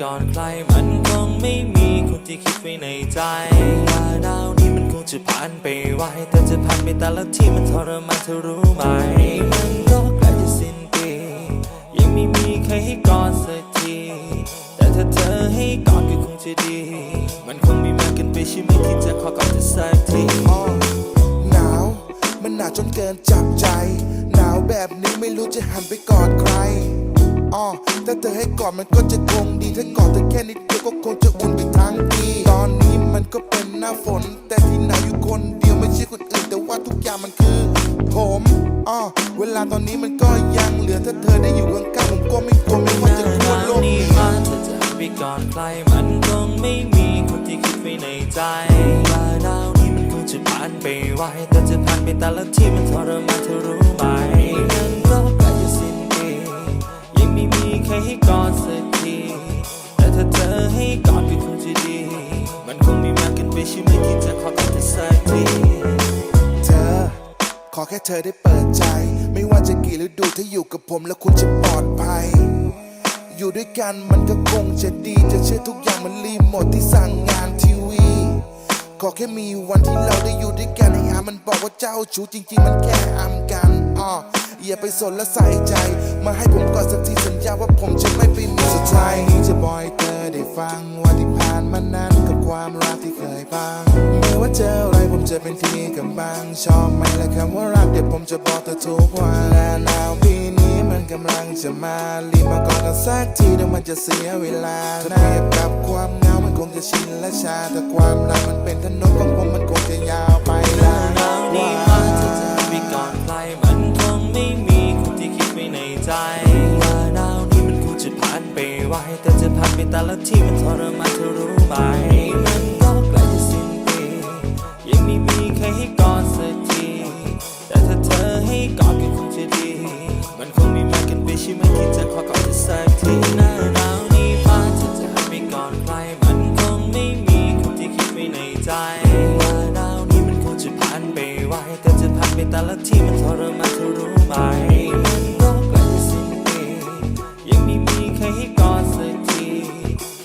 ก่อนใคร มันคงไม่มีคนที่คิดไว้ในใจว่าดาวนี้มันคงจะผ่านไปไวแต่จะผ่านไปแต่ละที่มันทรมานเธอรู้ไหม มันก็ใกล้จะสิ้นปี ยังไม่มีใครให้กอดสักที แต่ถ้าเธอให้กอดก็คงจะดี มันคงไม่มากเกินไปใช่ไหมที่จะขอกอดเธอสักทีอ้อหนาว มันหนาวจนเกินจับใจ หนาวแบบนี้ไม่รู้จะหันไปกอดใคร อ้อถ้าเธอให้กอดมันก็จะคงดี ถ้ากอดเธอแค่นิดเดียวก็คงจะอุ่นไปทั้งทีตอนนี้มันก็เป็นหน้าฝน แต่ที่ไหนอยู่คนเดียวไม่ใช่คนอื่น แต่ว่าทุกอย่างมันคือ ผมอ้อเวลาตอนนี้มันก็ยังเหลือถ้าเธอได้อยู่ข้างๆผมก็ไม่กลัวไม่ว่าจะทั่วโลกนี้มาเธอจะไปก่อนใครมันคงไม่มีคนที่คิดไว้ในใจว่าดาวนี้มันคงจะผ่านไปไวแต่จะผ่านไปแต่ละที่มันทรมานเธอรู้ ค่เธอได้เปิดใจ ไม่ว่าจะกี่ฤดูถ้าอยู่กับผมแล้วคุณจะปลอดภัย อยู่ด้วยกันมันก็คงจะดี จะเชื่อทุกอย่างมันรีโมทที่สั่งงานทีวี ขอแค่มีวันที่เราได้อยู่ด้วยกันไอ้อามันบอกว่าเจ้าชู้จริง ๆ มันแค่อำกันอ้ออย่าไปสนและใส่ใจ มาให้ผมก่อนสักทีสัญญาว่าผมจะไม่ไปมีสุดท้ายนี้จะบอยเธอได้ฟังว่าที่ผ่านมานั้นกับความรักที่เคยบ้างไม่ว่าเจอ จะเป็นที่กำบังชอบไหมและคำว่ารักเดี๋ยวผมจะบอกเธอทุกวันและหนาวปีนี้มันกำลังจะมารีบมาก่อนกันสักทีเดี๋ยวมันจะเสียเวลาถ้าเปรียบกับความเหงามันคงจะชินและชาแต่ความรักมันเป็นถนนของผมมันคงจะยาวไปหนานาวนี้มาเธอจะไปก่อนใครมันคงไม่มีคนที่คิดไว้ในใจว่าดาวนี้มันคงจะผ่านไปไวแต่จะผ่านไปแต่ละที่มันทรมานเธอรู้ไหม ได้ชื่อไม่คิดจะขอกอดเธอสักทีหน้าหนาวนี้ฟ้าจะจะหัไปก่อนใครมันคงไม่มีคนที่คิดไม่ในใจว่าหนาวนี้มันคงจะผ่านไปไวแต่จะผ่านไปแต่ละที่มันทรมานเธอรู้ไหมมันรอสิ้นปียังไม่มีใครให้กอดสักที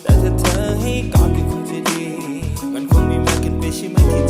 แต่ถ้าเธอให้กอดก็คงจะดี มันคงไม่มากเกินไปใช่ไหมที่